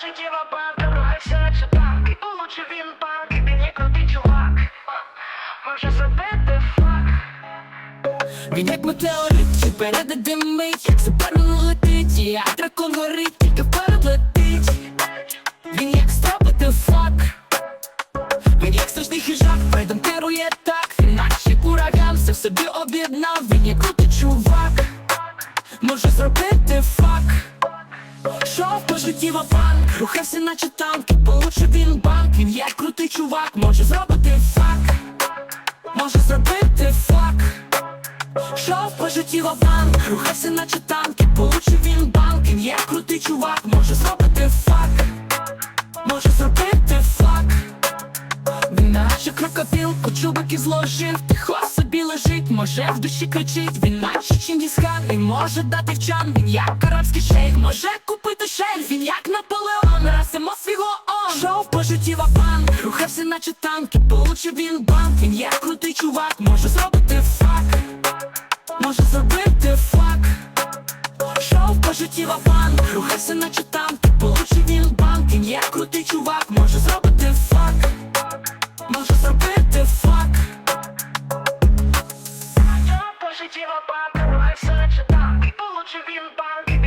життєва банка, рухайся наче танк І получив він банк, він є крутий чувак. Може зробити фак Він як метеорит, чи переде димить, як супермен летить, і як дракон горить, тільки вперед летить. Він як стропити фак, він як страшний хижак, передом керує так, він наче ураган, все в собі об'єднав, він як Житті вапанк, рухався наче танк, получив він банк, він як крутий чувак, може зробити фак, може зробити фак. Шов по житті банк, рухався наче танк, і получив він банк, він є крутий чувак, може зробити фак, може зробити фак. Він наче крокодил, кочубики зложив, тихо собі лежить, може в душі кричить, він наче Чингісхан, він може дати вчан, він як арабський шейх, може він як Наполеон, расимо свого он. Шов по житті банк, рухався наче танк, і получив він банк, він як крутий чувак, може зробити фак. Може зробити фак. Шов по житті вапан Рухайся наче танк Получив він банк Він є крутий чувак. Може зробити фак Може зробити фак. Шов по життєва банка, рухайся наче танк получив він банк,